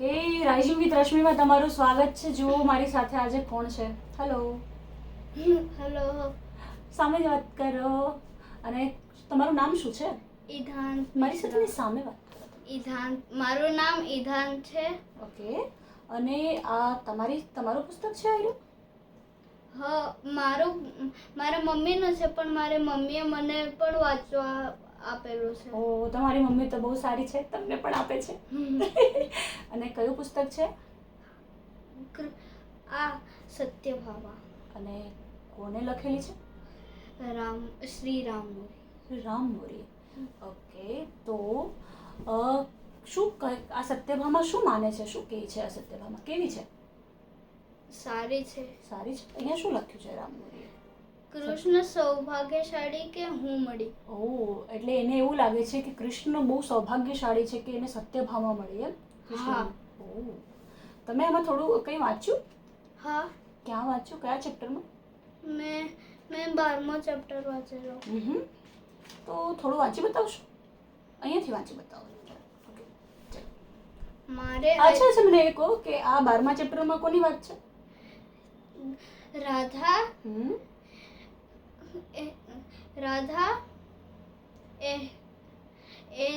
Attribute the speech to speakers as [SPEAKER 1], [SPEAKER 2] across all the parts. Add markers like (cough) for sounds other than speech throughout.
[SPEAKER 1] હે rising with રશ્મિમાં તમારું સ્વાગત છે. જુઓ મારી સાથે આજે કોણ છે? હેલો
[SPEAKER 2] હેલો
[SPEAKER 1] સામે વાત કરો. અને તમારું નામ શું છે?
[SPEAKER 2] ઈધાન.
[SPEAKER 1] મારી સાથે સામે વાત કરો.
[SPEAKER 2] ઈધાન. મારું નામ ઈધાન છે.
[SPEAKER 1] ઓકે અને આ તમારી તમારું પુસ્તક છે આયરું?
[SPEAKER 2] હ મારું મારા મમ્મીનું છે પણ મારી મમ્મીએ મને પણ વાંચવા આપેલું છે.
[SPEAKER 1] ઓ તમારી મમ્મી તો બહુ સારી છે તમને પણ આપે છે. (laughs) અને કયું પુસ્તક છે?
[SPEAKER 2] આ સત્યભામા.
[SPEAKER 1] અને કોને લખેલી છે?
[SPEAKER 2] રામ શ્રી રામ
[SPEAKER 1] રામ મોરી. ઓકે તો શું આ સત્યભામા શું માને છે? શું કહે છે આ સત્યભામા? કેવી છે?
[SPEAKER 2] સારી છે.
[SPEAKER 1] સારી છે? અહીંયા શું લખ્યું છે રામ મોરીએ
[SPEAKER 2] કૃષ્ણ સૌભાગ્યશાળી કે હું મળી?
[SPEAKER 1] ઓહ એટલે એને એવું લાગે છે કે કૃષ્ણ બહુ સૌભાગ્યશાળી છે કે એને સત્યભામા મળી એમ? કૃષ્ણ.
[SPEAKER 2] હા.
[SPEAKER 1] ઓહ તમે આમાં થોડું કંઈ વાંચ્યું?
[SPEAKER 2] હા.
[SPEAKER 1] ક્યાં વાંચ્યું? કયા ચેપ્ટરમાં?
[SPEAKER 2] મેં મેં બારમો ચેપ્ટર વાંચેલો.
[SPEAKER 1] હમ. તો થોડું વાંચી બતાવશો? અહીંયાથી વાંચી બતાવો. ઓકે
[SPEAKER 2] મારે
[SPEAKER 1] અચ્છા અચ્છા મને એ કહો કે આ બારમા ચેપ્ટરમાં કોની વાત છે?
[SPEAKER 2] રાધા
[SPEAKER 1] હમ.
[SPEAKER 2] એ રાધા એ એ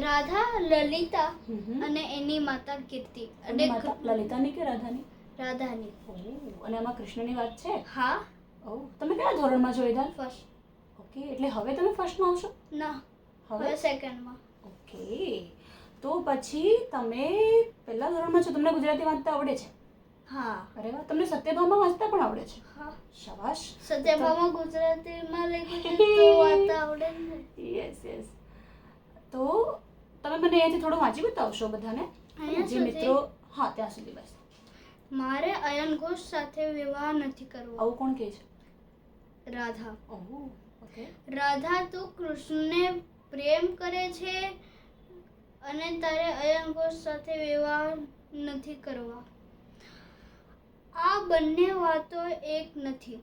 [SPEAKER 2] રાધા લલિતા અને એની માતા કીર્તિ.
[SPEAKER 1] અને લલિતાની કે રાધાની?
[SPEAKER 2] રાધાની.
[SPEAKER 1] અને આમાં કૃષ્ણની વાત છે?
[SPEAKER 2] હા.
[SPEAKER 1] ઓ તમે કયા ધોરણમાં છો વેદાંત
[SPEAKER 2] ફર્સ્ટ
[SPEAKER 1] ઓકે એટલે હવે તમે ફર્સ્ટમાં આવશો?
[SPEAKER 2] ના
[SPEAKER 1] હવે?
[SPEAKER 2] સેકન્ડમાં
[SPEAKER 1] ઓકે તો પછી તમે પહેલા ધોરણમાં છો તમને ગુજરાતી વાંચતા આવડે છે?
[SPEAKER 2] હા.
[SPEAKER 1] અરે વાહ તમને સત્યભામા વાંચતા પણ આવડે છે?
[SPEAKER 2] હા.
[SPEAKER 1] શાબાશ.
[SPEAKER 2] સત્યભામા ગુજરાતીમાં લખ્યું (laughs) તો વાંચતા આવડે ને
[SPEAKER 1] યસ યસ તો તમે મને અહીંયાથી થોડું વાંચી બતાવશો બધાને? જે મિત્રો હા ત્યાં સુધી બસ.
[SPEAKER 2] મારે અયન ઘોષ સાથે વિવાહ નથી કરવો.
[SPEAKER 1] આવું કોણ કહે છે?
[SPEAKER 2] રાધા.
[SPEAKER 1] ઓહો ઓકે.
[SPEAKER 2] રાધા તું કૃષ્ણને પ્રેમ કરે છે અને તારે અયન ઘોષ સાથે વિવાહ નથી કરવા. આ બંને વાતો એક નથી.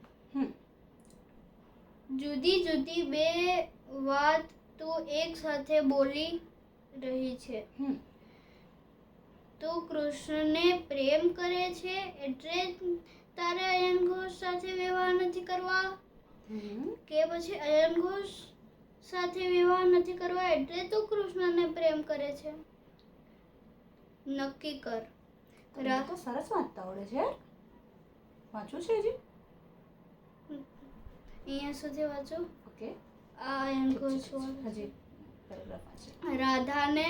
[SPEAKER 2] જુદી જુદી બે વાત તું એક સાથે બોલી રહી છે. તો કૃષ્ણને પ્રેમ કરે છે એટલે તારે અયન ઘોષ સાથે વિવાહ નથી કરવા? કે પછી અયન ઘોષ સાથે વિવાહ નથી કરવા એટલે તું કૃષ્ણને પ્રેમ કરે છે? નક્કી કર.
[SPEAKER 1] તો સરસ વાંચતા આવડે છે. વાંચવું છે હજી
[SPEAKER 2] અહીંયા સુધી વાંચું?
[SPEAKER 1] ઓકે
[SPEAKER 2] આ એમ કહું છું.
[SPEAKER 1] હજી પેરેગ્રાફ વાંચે.
[SPEAKER 2] રાધાને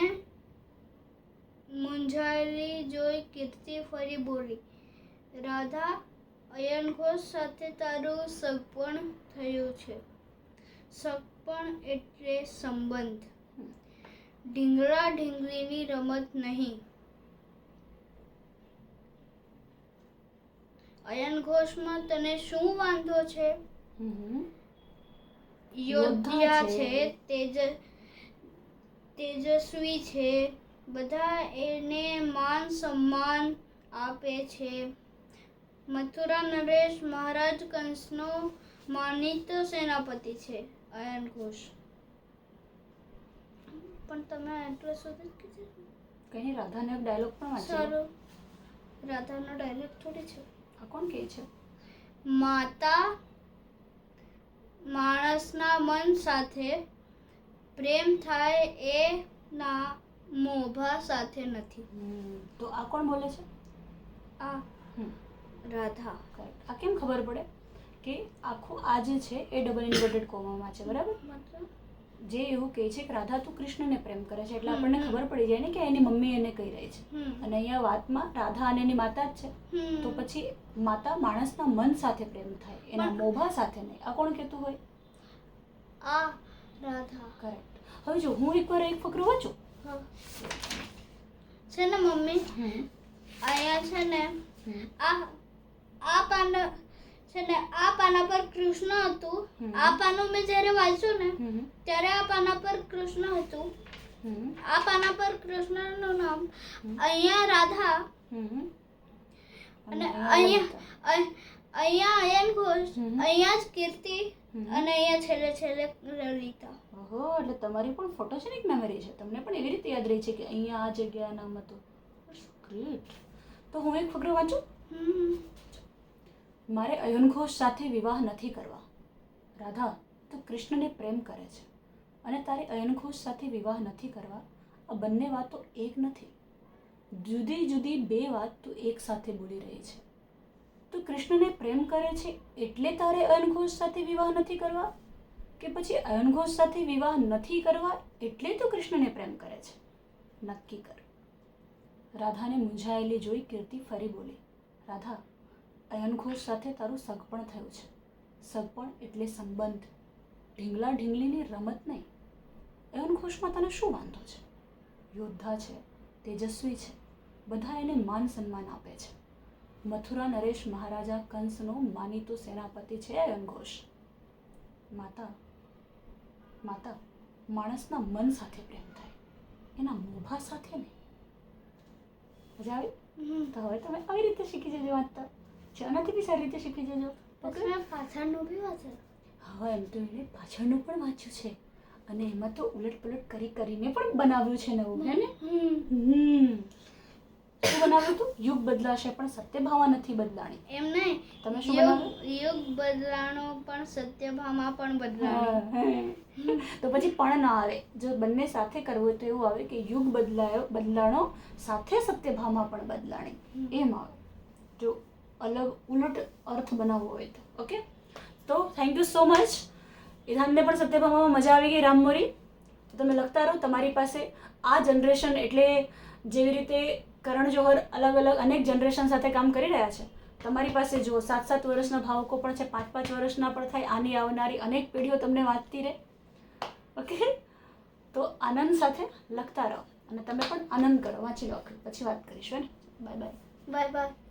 [SPEAKER 2] મૂંઝાયેલી જોઈ કીર્તિ ફરી બોલી. રાધા અયન ઘોષ સાથે તારું સગપણ થયું છે. સગપણ એટલે સંબંધ.
[SPEAKER 1] ઢીંગળા
[SPEAKER 2] ઢીંગળીની ઢીંગલીની રમત નહીં. અયન ઘોષમાં તને શું વાંધો છે? યોદ્ધા છે. તેજ તેજસ્વી છે બધા એને માન સન્માન આપે છે. મથુરા નરેશ મહારાજ કંસનો માનિત સેનાપતિ છે અયન ઘોષ. પણ તમે એટલે સુધી કીધું.
[SPEAKER 1] કઈ રાધાને એક ડાયલોગ પણ વાંચ્યો
[SPEAKER 2] સારું. રાધાનો ડાયલોગ થોડી છે.
[SPEAKER 1] આ કોણ કહે છે?
[SPEAKER 2] માતા માણસના મન સાથે પ્રેમ થાય એ ના મોભા સાથે નથી.
[SPEAKER 1] તો આ કોણ બોલે છે?
[SPEAKER 2] આ રાધા.
[SPEAKER 1] આ કેમ ખબર પડે? કે આખું આ જે છે એ ડબલ ઇન્વર્ટેડ કોમામાં છે બરાબર?
[SPEAKER 2] મતલબ
[SPEAKER 1] જે એવું કહે છે કે રાધા તું કૃષ્ણને પ્રેમ કરે છે એટલે આપણને ખબર પડી જાય ને કે એની મમ્મી એને કહી રહી છે. અને અહીંયા વાતમાં રાધા અને એની માતા જ છે. તો પછી માતા માણસના મન સાથે પ્રેમ થાય એના મોભા સાથે નહીં. આ કોણ કહેતું હોય?
[SPEAKER 2] આ રાધા.
[SPEAKER 1] કરેક્ટ હવે જો હું એકવાર એક ફકરો વાંચું.
[SPEAKER 2] છે ને મમ્મી? અહીંયા છે ને આ આ પાના છે ને આ પાના પર કૃષ્ણ હતું. આ પાનું મેં જ્યારે વાંચ્યું ને ત્યારે આ પાના પર કૃષ્ણ હતું. આ પાના પર કૃષ્ણનું નામ અહીંયા રાધા અને
[SPEAKER 1] અહીંયા
[SPEAKER 2] અહીંયા અહીંયા અયન ઘોષ અહીંયા જ કીર્તિ અને અહીંયા છેલ્લે છેલ્લે લલિતા.
[SPEAKER 1] ઓહો એટલે તમારી પણ ફોટોજેનિક મેમરી છે. તમને પણ એવી રીતે યાદ રહી છે કે અહીંયા આ જગ્યા નામ હતું. ગ્રેટ તો હું એક ફકરો વાંચું?
[SPEAKER 2] હમ.
[SPEAKER 1] મારે અયન ઘોષ સાથે વિવાહ નથી કરવા. રાધા, તું કૃષ્ણને પ્રેમ કરે છે અને તારે અયન ઘોષ સાથે વિવાહ નથી કરવા? આ બંને વાતો એક નથી. જુદી જુદી બે વાત તું એક સાથે બોલી રહી છે. તું કૃષ્ણને પ્રેમ કરે છે એટલે તારે અયન ઘોષ સાથે વિવાહ નથી કરવા? કે પછી અયનઘોષ સાથે વિવાહ નથી કરવા એટલે તું કૃષ્ણને પ્રેમ કરે છે? નક્કી કર. રાધાને મૂંઝાયેલી જોઈ કીર્તિ ફરી બોલી, રાધા અયન ઘોષ સાથે તારું સગપણ થયું છે. સગપણ એટલે સંબંધ. ઢીંગલા ઢીંગલીની રમત નહીં. અયન ઘોષમાં તને શું વાંધો છે? યોદ્ધા છે તેજસ્વી છે બધા એને માન સન્માન આપે છે. મથુરા નરેશ મહારાજા કંસનો માનીતો સેનાપતિ છે અયન ઘોષ. માતા માતા માણસના મન સાથે પ્રેમ થાય. એના મોભા સાથે નહીં. મજા આવી? તો હવે તમે આવી રીતે શીખી જજો વાંચતા આનાથી બી સારી રીતે શીખી જજો. ઓકે
[SPEAKER 2] મેં પાછળનું બી વાંચે.
[SPEAKER 1] હવે એમ તો એને પાછળનું પણ વાંચ્યું છે. અને એમાં તો ઉલટ પલટ કરી કરીને પણ બનાવ્યું છે નવું હે ને?
[SPEAKER 2] હમ.
[SPEAKER 1] શું બનાવ્યું હતું યુગ બદલાશે પણ સત્યભાવા નથી બદલાણી.
[SPEAKER 2] એમ નહીં.
[SPEAKER 1] તમે શું બનાવ્યું?
[SPEAKER 2] યુગ બદલાણો પણ સત્યભામા પણ બદલાણી.
[SPEAKER 1] હા, તો પછી પણ ના આવે. જો બંને સાથે કરવું હોય તો એવું આવે કે યુગ બદલાયો બદલાણો સાથે સત્યભામાં પણ બદલાણી. એમ આવે. જો અલગ ઉલટ અર્થ બનાવવો હોય તો. ઓકે તો થેન્ક યુ સો મચ ઈધાનને પણ સત્યભામામાં મજા આવી ગઈ રામમોરી તો તમે લખતા રહો. તમારી પાસે આ જનરેશન એટલે જેવી રીતે કરણ જોહર અલગ અલગ અનેક જનરેશન સાથે કામ કરી રહ્યા છે. તમારી પાસે જો સાત સાત વર્ષના ભાવકો પણ છે. પાંચ પાંચ વર્ષના પણ થાય. આની આવનારી અનેક પેઢીઓ તમને વાંચતી રહે. ઓકે તો આનંદ સાથે લખતા રહો. અને તમે પણ આનંદ કરો. વાંચી લો પછી વાત કરીશું હે ને? Bye bye
[SPEAKER 2] bye bye